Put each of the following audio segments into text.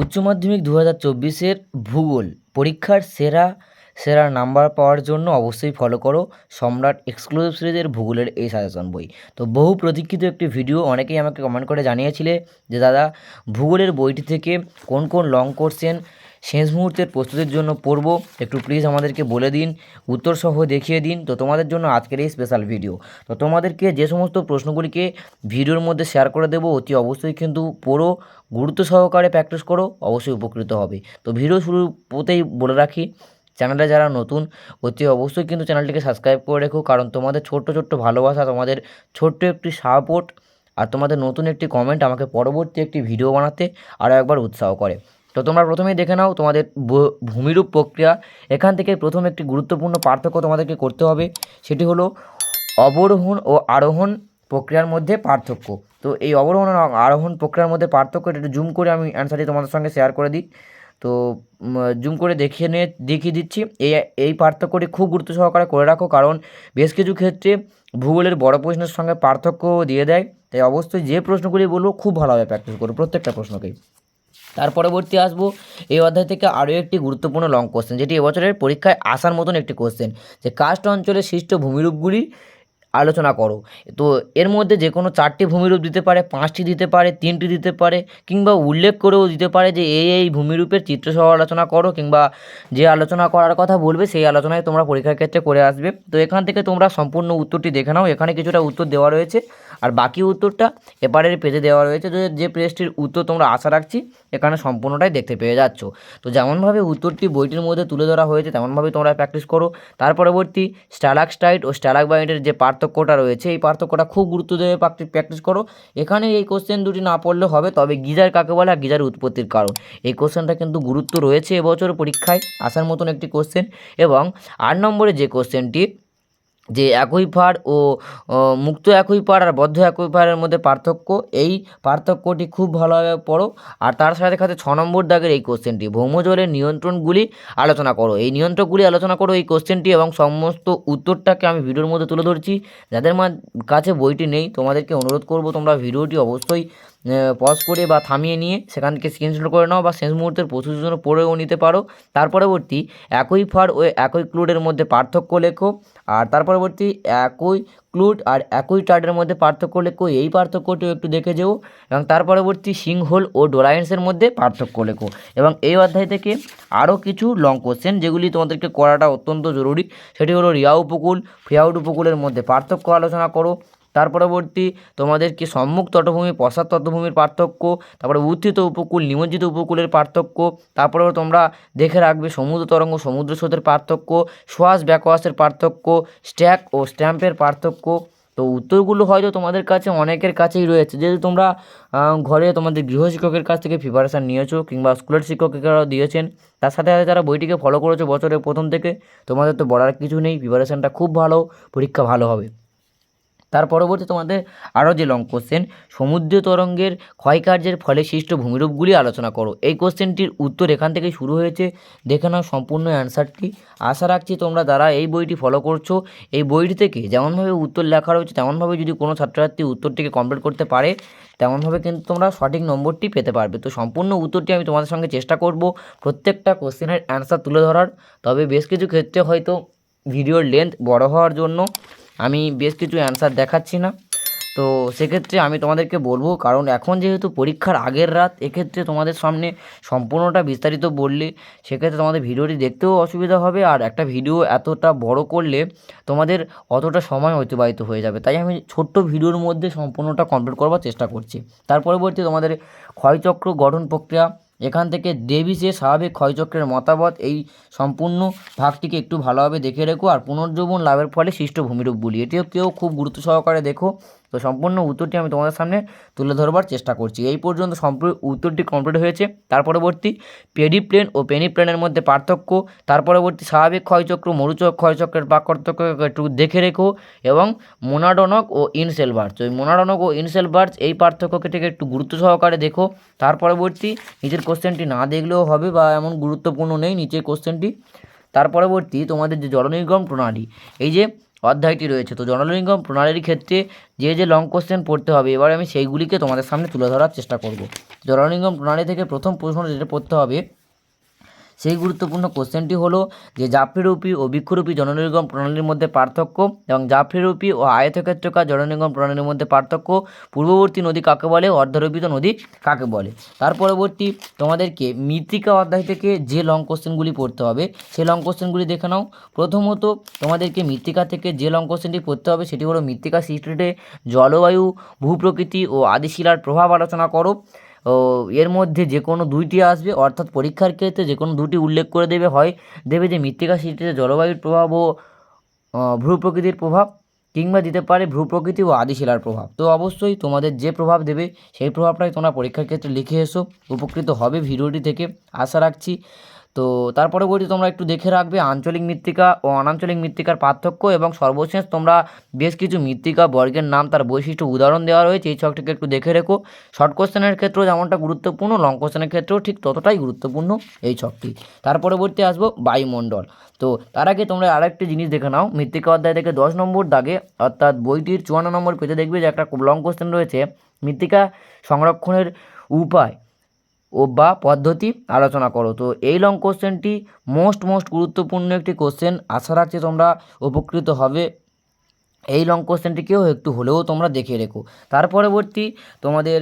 উচ্চ মাধ্যমিক দু হাজার চব্বিশের ভূগোল পরীক্ষার সেরা সেরা নাম্বার পাওয়ার জন্য অবশ্যই ফলো করো সম্রাট এক্সক্লুসিভ সিরিজের ভূগোলের এই সাজেশন বই। তো বহু প্রতীক্ষিত একটি ভিডিও অনেকেই আমাকে কমেন্ট করে জানিয়েছিলে যে, দাদা, ভূগোলের বইটি থেকে কোন কোন লং কোশ্চেন শেষ মুহূর্তের প্রস্তুতির জন্য পড়ব। একটু প্লিজ আমাদেরকে বলে দিন উত্তর সহ দেখিয়ে দিন। তো তোমাদের জন্য আজকের এই স্পেশাল ভিডিও তো তোমাদেরকে যে সমস্ত প্রশ্নগুলিকে ভিডিওর মধ্যে শেয়ার করে দেবো, অতি অবশ্যই কিন্তু পড়ো, গুরুত্ব সহকারে প্র্যাকটিস করো, অবশ্যই উপকৃত হবে। তো ভিডিও শুরু পোতেই বলে রাখি চ্যানেলে যারা নতুন, অতি অবশ্যই কিন্তু চ্যানেলটিকে সাবস্ক্রাইব করে রেখো, কারণ তোমাদের ছোট্ট ছোট্ট ভালোবাসা, তোমাদের ছোট্ট একটি সাপোর্ট আর তোমাদের নতুন একটি কমেন্ট আমাকে পরবর্তী একটি ভিডিও বানাতে আরও একবার উৎসাহ করে। তো তোমরা প্রথমেই দেখে নাও তোমাদের ভূমিরূপ প্রক্রিয়া। এখান থেকে প্রথম একটি গুরুত্বপূর্ণ পার্থক্য তোমাদেরকে করতে হবে, সেটি হলো অবরোহণ ও আরোহণ প্রক্রিয়ার মধ্যে পার্থক্য। তো এই অবরোহণ আরোহণ প্রক্রিয়ার মধ্যে পার্থক্য, এটা জুম করে আমি অ্যান্সারটি তোমাদের সঙ্গে শেয়ার করে দিই। তো জুম করে দেখিয়ে নিয়ে দেখিয়ে দিচ্ছি। এই এই পার্থক্যটি খুব গুরুত্ব সহকারে করে রাখো, কারণ বেশ কিছু ক্ষেত্রে ভূগোলের বড় প্রশ্নের সঙ্গে পার্থক্য দিয়ে দেয়। তাই অবশ্যই যে প্রশ্নগুলি বলব, খুব ভালোভাবে প্র্যাকটিস করো প্রত্যেকটা প্রশ্নকেই। তার পরবর্তী আসব, এই অধ্যায় থেকে আরও একটি গুরুত্বপূর্ণ লং কোশ্চেন যেটি এবছরের পরীক্ষায় আসার মতন একটি কোশ্চেন যে কাস্ট অঞ্চলে সৃষ্ট ভূমিরূপগুলি আলোচনা করো। তো এর মধ্যে যে কোনো চারটি ভূমিরূপ দিতে পারে, পাঁচটি দিতে পারে, তিনটি দিতে পারে, কিংবা উল্লেখ করেও দিতে পারে যে এই এই ভূমিরূপের চিত্রসহ আলোচনা করো, কিংবা যে আলোচনা করার কথা বলবে, সেই আলোচনায় তোমরা পরীক্ষার ক্ষেত্রে করে আসবে। তো এখান থেকে তোমরা সম্পূর্ণ উত্তরটি দেখে নাও, এখানে কিছুটা উত্তর দেওয়া রয়েছে। আর বাকি উত্তরটা এপারের পেজে দেওয়া রয়েছে। যে যে পেজটির উত্তর তোমরা আশা রাখছি এখানে সম্পূর্ণটাই দেখতে পেয়ে যাচ্ছ। তো যেমনভাবে উত্তরটি বইটির মধ্যে তুলে ধরা হয়েছে তেমনভাবেই তোমরা প্র্যাকটিস করো। তার পরবর্তী স্ট্যালাকস্টাইট ও স্ট্যালাকবাইটের যে পার্থক্যটা রয়েছে, এই পার্থক্যটা খুব গুরুত্ব দিয়ে প্র্যাকটিস করো। এখানে এই কোশ্চেন দুটি না পড়লে হবে, তবে গিজার কাকে বলে আর গিজার উৎপত্তির কারণ। এই কোশ্চেনটা কিন্তু গুরুত্ব রয়েছে এবছর পরীক্ষায়, আসার মতন একটি কোশ্চেন এবং আট নম্বরে যে কোশ্চেনটি যে একই ফাড় ও মুক্ত পাড় আর বদ্ধ পাড়ের মধ্যে পার্থক্য, এই পার্থক্যটি খুব ভালোভাবে পড়ো। আর তার সাথে সাথে ছ নম্বর দাগের এই কোশ্চেনটি ভৌমজলের নিয়ন্ত্রণগুলি আলোচনা করো। এই নিয়ন্ত্রণগুলি আলোচনা করো এই কোশ্চেনটি এবং সমস্ত উত্তরটাকে আমি ভিডিওর মধ্যে তুলে ধরছি। যাদের কাছে বইটি নেই, তোমাদেরকে অনুরোধ করব তোমরা ভিডিওটি অবশ্যই পজ করে বা থামিয়ে নিয়ে সেখান থেকে স্ক্রিনশট করে নাও বা শেষ মুহূর্তের প্রস্তুতির জন্য পড়েও নিতে পারো। তার পরবর্তী একই ফার ও একই ক্লুডের মধ্যে পার্থক্য লেখো। আর তার পরবর্তী একই ক্লুড আর একই টার্ডের মধ্যে পার্থক্য লেখো। এই পার্থক্যটিও একটু দেখে যেও। এবং তার পরবর্তী সিংহোল ও ডোরাইন্সের মধ্যে পার্থক্য লেখো। এবং এই অধ্যায় থেকে আরও কিছু লং কোশ্চেন যেগুলি তোমাদেরকে করাটা অত্যন্ত জরুরি। সেটি হলো রিয়া উপকূল ফ্রিয়াউড উপকূলের মধ্যে পার্থক্য আলোচনা করো। তার পরবর্তী তোমাদেরকে সম্মুখ তটভূমি, পশ্চাৎ তটভূমির পার্থক্য, তারপরে উত্থিত উপকূল, নিমজ্জিত উপকূলের পার্থক্য তারপরে তোমরা দেখে রাখবে সমুদ্র তরঙ্গ, সমুদ্র স্রোতের পার্থক্য সোয়াস ব্যাকওয়াসের পার্থক্য, স্ট্যাক ও স্ট্যাম্পের পার্থক্য। তো উত্তরগুলো হয়তো তোমাদের কাছে অনেকের কাছেই রয়েছে। যেহেতু তোমরা ঘরে তোমাদের গৃহ শিক্ষকের কাছ থেকে প্রিপারেশান নিয়েছো কিংবা স্কুলের শিক্ষকেরাও দিয়েছেন, তার সাথে সাথে যারা বইটিকে ফলো করেছ বছরের প্রথম থেকে, তোমাদের তো বলার কিছু নেই। প্রিপারেশানটা খুব ভালো, পরীক্ষা ভালো হবে। তার পরবর্তী তোমাদের আরও যে লং কোশ্চেন সমুদ্র তরঙ্গের ক্ষয়কার্যের ফলে সৃষ্ট ভূমিরূপগুলি আলোচনা করো। এই কোশ্চেনটির উত্তর এখান থেকেই শুরু হয়েছে। দেখে নাও সম্পূর্ণ অ্যান্সারটি আশা রাখছি তোমরা যারা এই বইটি ফলো করছ, এই বইটি থেকে যেমনভাবে উত্তর লেখা রয়েছে, তেমনভাবে যদি কোনো ছাত্রছাত্রী উত্তরটিকে কমপ্লিট করতে পারে, তেমনভাবে কিন্তু তোমরা সঠিক নম্বরটি পেতে পারবে। তো সম্পূর্ণ উত্তরটি আমি তোমাদের সঙ্গে চেষ্টা করব প্রত্যেকটা কোশ্চেনের অ্যান্সার তুলে ধরার। তবে বেশ কিছু ক্ষেত্রে হয়তো ভিডিওর লেন্থ বড় হওয়ার জন্য আমি বেশ কিছু অ্যান্সার দেখাচ্ছি না। তো সেক্ষেত্রে আমি তোমাদেরকে বলব, কারণ এখন যেহেতু পরীক্ষার আগের রাত, এক্ষেত্রে তোমাদের সামনে সম্পূর্ণটা বিস্তারিত বললে সেক্ষেত্রে তোমাদের ভিডিওটি দেখতেও অসুবিধা হবে, আর একটা ভিডিও এতটা বড় করলে তোমাদের অতটা সময় অতিবাহিত হয়ে যাবে। তাই আমি ছোট্ট ভিডিওর মধ্যে সম্পূর্ণটা কমপ্লিট করবার চেষ্টা করছি। তার পরবর্তী তোমাদের ক্ষয়চক্র গঠন প্রক্রিয়া এখান থেকে ডেভিসের স্বাভাবিক ক্ষয়চক্রের মতামত, এই সম্পূর্ণ ভাগটিকে একটু ভালোভাবে দেখে রেখো আর পুনর্জীবন লাভের ফলে সৃষ্ট ভূমিরূপগুলি এটিও কেউ খুব গুরুত্ব সহকারে দেখো। তো সম্পূর্ণ উত্তরটি আমি তোমাদের সামনে তুলে ধরবার চেষ্টা করছি। এই পর্যন্ত সম্পূর্ণ উত্তরটি কমপ্লিট হয়েছে। তার পরবর্তী পেডিপ্লেন ও পেনিপ্লেনের মধ্যে পার্থক্য, তার পরবর্তী স্বাভাবিক ক্ষয়চক্র মরুচক ক্ষয়চক্রের পার্থক্য একটু দেখে রেখো এবং মোনাডনক ও ইনসেল বার্চ ওই মোনাডনক ও ইনসেল বার্চ এই পার্থক্যকে থেকে একটু গুরুত্ব সহকারে দেখো। তার পরবর্তী নিচের কোশ্চেনটি না দেখলেও হবে বা এমন গুরুত্বপূর্ণ নেই, নিচের কোশ্চেনটি। তার পরবর্তী তোমাদের যে জলনির্গম প্রণালী, এই যে অধ্যায়টি রয়েছে। তো জনলিঙ্গম প্রণালীর ক্ষেত্রে যে যে লং কোশ্চেন পড়তে হবে, এবার আমি সেইগুলিকে তোমাদের সামনে তুলে ধরার চেষ্টা করব। জনলিঙ্গম প্রণালী থেকে প্রথম প্রশ্ন যেটা পড়তে হবে সেই গুরুত্বপূর্ণ কোশ্চেনটি হলো যে জাফরিরূপী ও বৃক্ষরূপী জননির্গম প্রণালীর মধ্যে পার্থক্য এবং জাফরিরূপী ও আয়তক্ষেত্রকার জননির্গম প্রণালীর মধ্যে পার্থক্য পূর্ববর্তী নদী কাকে বলে, অর্ধরূপিত নদী কাকে বলে? তার পরবর্তী তোমাদেরকে মৃত্তিকা অধ্যায় থেকে যে লং কোশ্চেনগুলি পড়তে হবে, সেই লং কোশ্চেনগুলি দেখে নাও। প্রথমত তোমাদেরকে মৃত্তিকা থেকে যে লং কোশ্চেনটি পড়তে হবে, সেটি হলো মৃত্তিকা সৃষ্টিতে জলবায়ু, ভূপ্রকৃতি ও আদিশিলার প্রভাব আলোচনা করো। এর মধ্যে যে কোনো দুইটি আসবে অর্থাৎ পরীক্ষার ক্ষেত্রে যে কোনো দুটি উল্লেখ করে দেবে। হয় দেবে যে মৃত্তিকা সৃষ্টিতে জলবায়ুর প্রভাব ও আহ, ভূপ্রকৃতির প্রভাব কিংবা দিতে পারে ভূপ্রকৃতি ও আদিশিলার প্রভাব। তো অবশ্যই তোমাদের যে প্রভাব দেবে সেই প্রভাবটাই তোমরা পরীক্ষার ক্ষেত্রে লিখে এসো। উপকৃত হবে ভিডিওটি থেকে। আশা রাখছি তো তার পরবর্তী তোমরা একটু দেখে রাখবে আঞ্চলিক মৃত্তিকা ও অনাঞ্চলিক মৃত্তিকার পার্থক্য এবং সর্বশেষ তোমরা বেশ কিছু মৃত্তিকা বর্গের নাম তার বৈশিষ্ট্য উদাহরণ দেওয়া রয়েছে। এই ছকটিকে একটু দেখে রেখো। শর্ট কোশ্চেনের ক্ষেত্রেও যেমনটা গুরুত্বপূর্ণ, লং কোশ্চেনের ক্ষেত্রেও ঠিক ততটাই গুরুত্বপূর্ণ এই ছকটি। তার পরবর্তী আসব বায়ুমণ্ডল। তো তার আগে তোমরা আরেকটি জিনিস দেখে নাও। মৃত্তিকা অধ্যায় থেকে দশ নম্বর দাগে অর্থাৎ বইটির চুয়ান্ন নম্বর পেজে দেখবে যে একটা লং কোশ্চেন রয়েছে। মৃত্তিকা সংরক্ষণের উপায় ও বা পদ্ধতি আলোচনা করো। তো এই লং কোশ্চেনটি মোস্ট মোস্ট গুরুত্বপূর্ণ একটি কোশ্চেন আশা রাখছি তোমরা উপকৃত হবে। এই লং কোশ্চেনটিকেও একটু হলেও তোমরা দেখে রেখো। তার পরবর্তী তোমাদের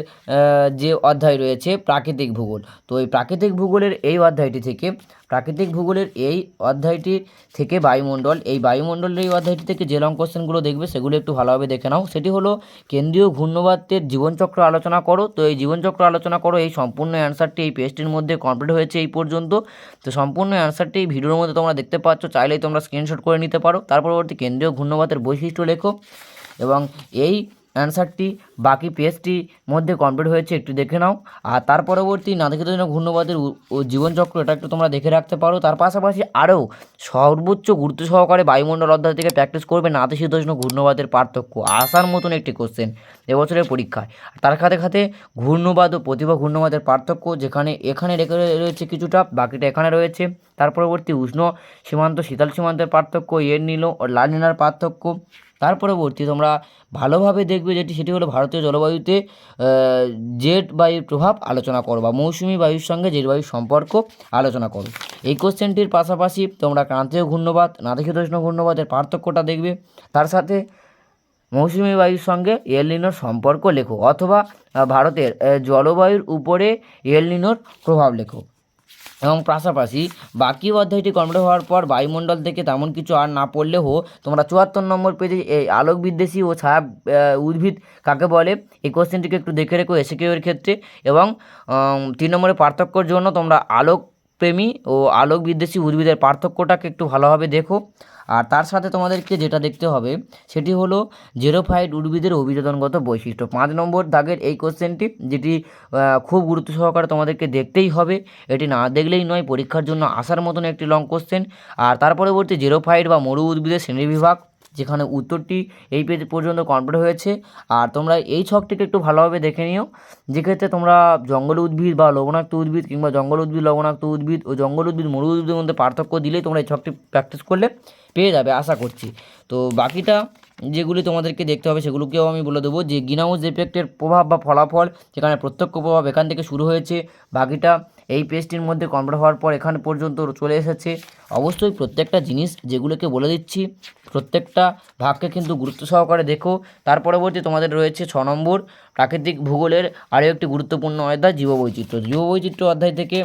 যে অধ্যায় রয়েছে প্রাকৃতিক ভূগোল। তো এই প্রাকৃতিক ভূগোলের এই অধ্যায়টি থেকে, প্রাকৃতিক ভূগোলের এই অধ্যায়টি থেকে বায়ুমণ্ডল, এই বায়ুমণ্ডলের এই অধ্যায়টি থেকে যে লং কোশ্চেনগুলো দেখবে সেগুলো একটু ভালোভাবে দেখে নাও। সেটি হলো, কেন্দ্রীয় ঘূর্ণবাতের জীবনচক্র আলোচনা করো। তো এই জীবনচক্র আলোচনা করো, এই সম্পূর্ণ অ্যান্সারটি এই পেজটির মধ্যে কমপ্লিট হয়েছে এই পর্যন্ত। তো সম্পূর্ণ অ্যান্সারটি এই ভিডিওর মধ্যে তোমরা দেখতে পাচ্ছ, চাইলেই তোমরা স্ক্রিনশট করে নিতে পারো। তার পরবর্তী কেন্দ্রীয় ঘূর্ণবাতের বৈশিষ্ট্য লেখো এবং এই অ্যান্সারটি বাকি পেজটি মধ্যে কমপ্লিট হয়েছে, একটু দেখে নাও। আর তার পরবর্তী জন্য ঘূর্ণবাদের জীবনচক্র, এটা একটু তোমরা দেখে রাখতে পারো। তার পাশাপাশি আরও সর্বোচ্চ গুরুত্ব সহকারে বায়ুমণ্ডল অধ্যায় থেকে প্র্যাকটিস করবে নাতিশীতোষ্ণ ঘূর্ণবাদের পার্থক্য, আসার মতন একটি কোশ্চেন এবছরের পরীক্ষায়। তার খাতে খাতে ঘূর্ণবাদ ও প্রতিভা ঘূর্ণবাদের পার্থক্য, যেখানে এখানে রেখে রয়েছে কিছুটা, বাকিটা এখানে রয়েছে। তার পরবর্তী উষ্ণ সীমান্ত, শীতল সীমান্তের পার্থক্য, এর নীল ও লাল নীলার পার্থক্য। তার পরবর্তী তোমরা ভালোভাবে দেখবে যেটি, সেটি হলো ভারতীয় জলবায়ুতে জেট বায়ুর প্রভাব আলোচনা করো বা মৌসুমি বায়ুর সঙ্গে জেট বায়ুর সম্পর্ক আলোচনা করো। এই কোশ্চেনটির পাশাপাশি তোমরা ক্রান্তীয় ঘূর্ণবাদ নাতিশীতোষ্ণ ঘূর্ণবাদের পার্থক্যটা দেখবে। তার সাথে মৌসুমি বায়ুর সঙ্গে এলনিনোর সম্পর্ক লেখো অথবা ভারতের জলবায়ুর উপরে এলনিনোর প্রভাব লেখো। এবং পাশাপাশি বাকি অধ্যায়টি কমপ্লিট হওয়ার পর বায়ুমণ্ডল থেকে তেমন কিছু আর না পড়লেও তোমরা চুয়াত্তর নম্বর পেজে এই আলোক বিদ্বেষী ও ছায়া উদ্ভিদ কাকে বলে এই কোশ্চেনটিকে একটু দেখে রেখো এসে এর ক্ষেত্রে এবং তিন নম্বরের পার্থক্যর জন্য তোমরা আলোক প্রেমী ও আলোক বিদ্বেষী উদ্ভিদের পার্থক্যটাকে একটু ভালোভাবে দেখো। আর তার সাথে তোমাদেরকে যেটা দেখতে হবে, সেটি হলো জেরোফাইট উদ্ভিদের অভিযোজনগত বৈশিষ্ট্য। পাঁচ নম্বর দাগের এই কোশ্চেনটি, যেটি খুব গুরুত্ব সহকারে তোমাদেরকে দেখতেই হবে, এটি না দেখলেই নয়, পরীক্ষার জন্য আসার মতন একটি লং কোশ্চেন আর তার পরবর্তী জেরোফাইট বা মরু উদ্ভিদের শ্রেণীবিভাগ যেখানে উত্তরটি এই পেজ পর্যন্ত কমপ্লিট হয়েছে। আর তোমরা এই ছকটিকে একটু ভালোভাবে দেখে নিও। যেক্ষেত্রে তোমরা জঙ্গল উদ্ভিদ বা লবণাক্ত উদ্ভিদ কিংবা জঙ্গল উদ্ভিদ, লবণাক্ত উদ্ভিদ ও জঙ্গল উদ্ভিদ মরু উদ্ভিদের মধ্যে পার্থক্য দিলেই তোমরা এই ছকটি প্র্যাকটিস করলে পেয়ে যাবে আশা করছি। তো বাকিটা যেগুলি তোমাদেরকে দেখতে হবে সেগুলোকেও আমি বলে দেবো। যে গ্রিন হাউস এফেক্টের প্রভাব বা ফলাফল, যেখানে প্রত্যক্ষ প্রভাব এখান থেকে শুরু হয়েছে, বাকিটা এই পেজটির মধ্যে কমপ্লিট হওয়ার পর এখানে পর্যন্ত চলে এসেছে। অবশ্যই প্রত্যেকটা জিনিস যেগুলোকে বলে দিচ্ছি, প্রত্যেকটা ভাগকে কিন্তু গুরুত্ব সহকারে দেখো। তার পরবর্তী তোমাদের রয়েছে ছ নম্বর, প্রাকৃতিক ভূগোলের আরও একটি গুরুত্বপূর্ণ অধ্যায় জীববৈচিত্র্য। জীববৈচিত্র্য অধ্যায় থেকে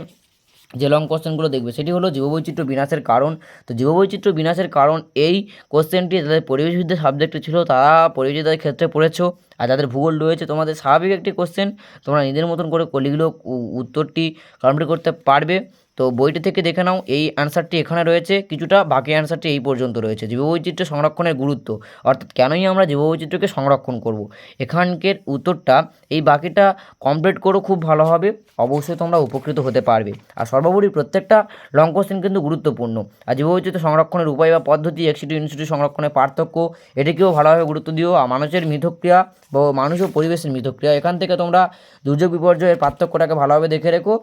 যে লং কোশ্চেনগুলো দেখবে, সেটি হলো জীববৈচিত্র্য বিনাশের কারণ। তো জীববৈচিত্র্য বিনাশের কারণ এই কোশ্চেনটি যাদের পরিবেশবিদ্যা সাবজেক্টে ছিল, তারা পরিবেশবিদ্যার ক্ষেত্রে পড়েছো। আর যাদের ভূগোল রয়েছে, তোমাদের স্বাভাবিক একটি কোশ্চেন তোমরা নিজের মতন করে উ- উত্তরটি কমপ্লিট করতে পারবে। তো বইটি থেকে দেখে নাও, এই অ্যান্সারটি এখানে রয়েছে, কিছুটা বাকি অ্যান্সারটি এই পর্যন্ত রয়েছে। জীববৈচিত্র্য সংরক্ষণের গুরুত্ব, অর্থাৎ কেনই আমরা জীববৈচিত্র্যকে সংরক্ষণ করব? এখানকার উত্তরটা, এই বাকিটা কমপ্লিট করো, খুব ভালো হবে, অবশ্যই তোমরা উপকৃত হতে পারবে। আর সর্বোপরি প্রত্যেকটা লং কোশ্চেন কিন্তু গুরুত্বপূর্ণ। আর জীববৈচিত্র্য সংরক্ষণের উপায় বা পদ্ধতি এক্সিটি ইনস্টিটিউট সংরক্ষণের পার্থক্য, এটিকেও ভালোভাবে গুরুত্ব দিও। আর মানুষের মিথক্রিয়া বা মানুষ ও পরিবেশের মিথক্রিয়া, এখান থেকে তোমরা দুর্যোগ বিপর্যয়ের পার্থক্যটাকে ভালোভাবে দেখে রেখো।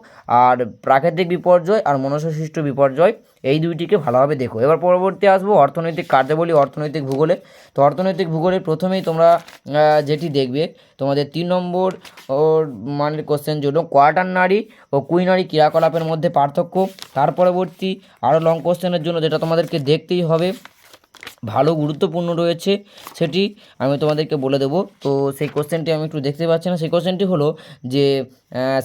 আর প্রাকৃতিক বিপর্যয় বিপর্যয় আর মনসাসৃষ্ট বিপর্যয়, এই দুইটিকে ভালোভাবে দেখো। এবার পরবর্তী আসব অর্থনৈতিক কার্যাবলী, অর্থনৈতিক ভূগোলে। তো অর্থনৈতিক ভূগোলের প্রথমেই তোমরা যেটি দেখবে, তোমাদের তিন নম্বর মানের কোশ্চেন জন্য কোয়াটারনারি ও কুইনারি ক্রিয়াকলাপের মধ্যে পার্থক্য। তার পরবর্তী আরও লং কোশ্চেনের জন্য যেটা তোমাদেরকে দেখতেই হবে, ভালো গুরুত্বপূর্ণ রয়েছে সেটি আমি তোমাদেরকে বলে দেবো। তো সেই কোশ্চেনটি আমি একটু দেখতে পাচ্ছি না। সেই কোশ্চেনটি হলো যে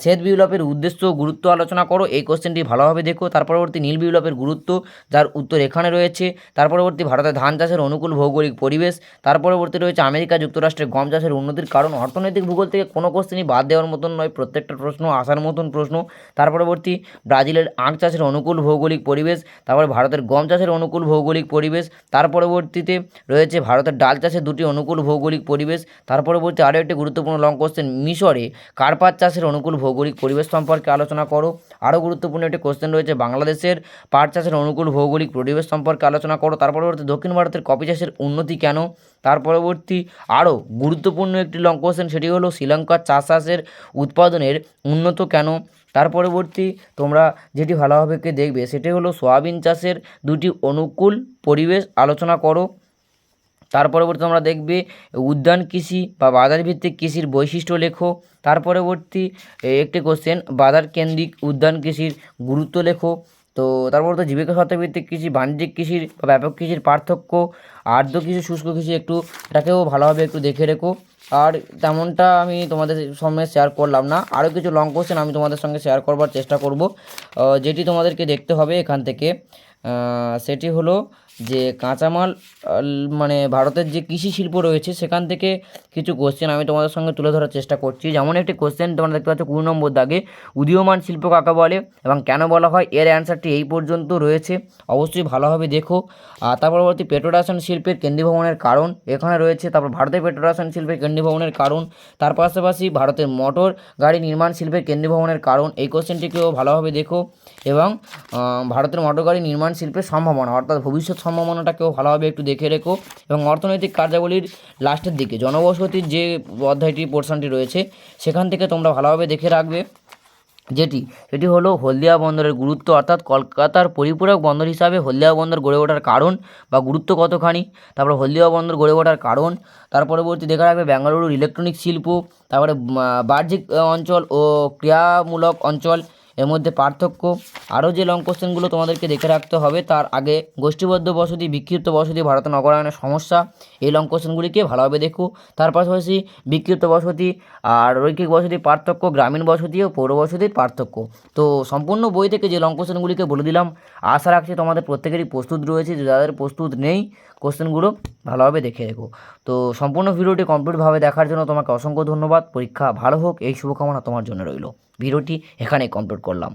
শ্বেত বিপ্লবের উদ্দেশ্য গুরুত্ব আলোচনা করো। এই কোশ্চেনটি ভালোভাবে দেখো। তার পরবর্তী নীল বিপ্লবের গুরুত্ব, যার উত্তর এখানে রয়েছে। তার পরবর্তী ভারতের ধান চাষের অনুকূল ভৌগোলিক পরিবেশ। তার পরবর্তী রয়েছে আমেরিকা যুক্তরাষ্ট্রের গম চাষের উন্নতির কারণ। অর্থনৈতিক ভূগোল থেকে কোনো কোশ্চেনই বাদ দেওয়ার মতন নয়। প্রত্যেকটা প্রশ্ন আসার মতন প্রশ্ন। তার পরবর্তী, ব্রাজিলের আখ চাষের অনুকূল ভৌগোলিক পরিবেশ। তারপরে ভারতের গম চাষের অনুকূল ভৌগোলিক পরিবেশ। তার পরবর্তীতে রয়েছে ভারতের ডাল চাষের দুটি অনুকূল ভৌগোলিক পরিবেশ। তার পরবর্তী আরও একটি গুরুত্বপূর্ণ লং কোশ্চেন মিশরে কার্পাত চাষের অনুকূল ভৌগোলিক পরিবেশ সম্পর্কে আলোচনা করো। আরও গুরুত্বপূর্ণ একটি কোশ্চেন রয়েছে বাংলাদেশের পাট চাষের অনুকূল ভৌগোলিক পরিবেশ সম্পর্কে আলোচনা করো। তার পরবর্তী দক্ষিণ ভারতের কফি চাষের উন্নতি কেন? তার পরবর্তী আরও গুরুত্বপূর্ণ একটি লং কোশ্চেন সেটি হলো শ্রীলঙ্কার চাষ চাষের উৎপাদনের উন্নত কেন? তার পরবর্তী তোমরা যেটি ভালোভাবে দেখবে সেটি হলো, সয়াবিন চাষের দুটি অনুকূল পরিবেশ আলোচনা করো। তার পরবর্তী তোমরা দেখবে, উদ্যান কৃষি বা বাজার ভিত্তিক কৃষির বৈশিষ্ট্য লেখো। তার পরবর্তী একটি কোশ্চেন বাজার কেন্দ্রিক উদ্যান কৃষির গুরুত্ব লেখো। তো তারপর তো জীবিকা ভিত্তিক কৃষি, বাণিজ্যিক কৃষির বা ব্যাপক কৃষির পার্থক্য, আর্দ্র কৃষি, শুষ্ক কৃষি, একটু, এটাকেও ভালোভাবে একটু দেখে রেখো। আর তেমনটা আমি তোমাদের সঙ্গে শেয়ার করলাম না। আরও কিছু লং কোশ্চেন আমি তোমাদের সঙ্গে শেয়ার করবার চেষ্টা করব। যেটি তোমাদেরকে দেখতে হবে এখান থেকে। সেটি হলো যে কাঁচামাল মানে ভারতের যে কৃষি শিল্প রয়েছে, সেখান থেকে কিছু কোশ্চেন আমি তোমাদের সঙ্গে তুলে ধরার চেষ্টা করছি। যেমন একটি কোশ্চেন তোমরা দেখতে পাচ্ছ কুড়ি নম্বর দাগে, উদীয়মান শিল্প কাকে বলে এবং কেন বলা হয়? এর অ্যান্সারটি এই পর্যন্ত রয়েছে। অবশ্যই ভালোভাবে দেখো। আর তার পরবর্তী পেট্রোডাশন শিল্পের কেন্দ্রীভবনের কারণ এখানে রয়েছে। তারপর ভারতের পেট্রোডাশন শিল্পের কেন্দ্রীভবনের কারণ। তার পাশাপাশি ভারতের মোটর গাড়ি নির্মাণ শিল্পের কেন্দ্রীভবনের কারণ। এই কোশ্চেনটিকেও ভালোভাবে দেখো। এবং ভারতের মোটর গাড়ি নির্মাণ শিল্পের সম্ভাবনা, অর্থাৎ ভবিষ্যৎ সম্ভাবনাটাকেও ভালোভাবে একটু দেখে রেখো এবং অর্থনৈতিক কার্যাবলীর লাস্টের দিকে, জনবসতির যে অধ্যায়টি পোর্শনটি রয়েছে, সেখান থেকে তোমরা ভালোভাবে দেখে রাখবে যেটি, সেটি হলো হলদিয়া বন্দরের গুরুত্ব, অর্থাৎ কলকাতার পরিপূরক বন্দর হিসাবে হলদিয়া বন্দর গড়ে ওঠার কারণ বা গুরুত্ব কতখানি, তারপরে হলদিয়া বন্দর গড়ে ওঠার কারণ, তার পরবর্তী দেখা রাখবে বেঙ্গালুরুর ইলেকট্রনিক শিল্প, তারপরে বাহ্যিক অঞ্চল ও ক্রিয়ামূলক অঞ্চল এর মধ্যে পার্থক্য, আরও যে লং কোশ্চেনগুলো তোমাদেরকে দেখে রাখতে হবে, তার আগে গোষ্ঠীবদ্ধ বসতি, বিক্ষিপ্ত বসতি, ভারতে নগরায়নের সমস্যা, এই লং কোশ্চেনগুলিকে ভালোভাবে দেখো। তার পাশাপাশি বিক্ষিপ্ত বসতি আর রৈখিক বসতি পার্থক্য, গ্রামীণ বসতি ও পৌর বসতির পার্থক্য। তো সম্পূর্ণ বই থেকে যে লং কোশ্চেনগুলিকে বলে দিলাম, আশা রাখছি তোমাদের প্রত্যেকেরই প্রস্তুত রয়েছে যাদের প্রস্তুত নেই কোশ্চেনগুলো ভালোভাবে দেখে রেখো। তো সম্পূর্ণ ভিডিওটি কমপ্লিটভাবে দেখার জন্য তোমাকে অসংখ্য ধন্যবাদ, পরীক্ষা ভালো হোক, এই শুভকামনা তোমার জন্য রইল। ভিডিওটি এখানে কমপ্লিট করলাম।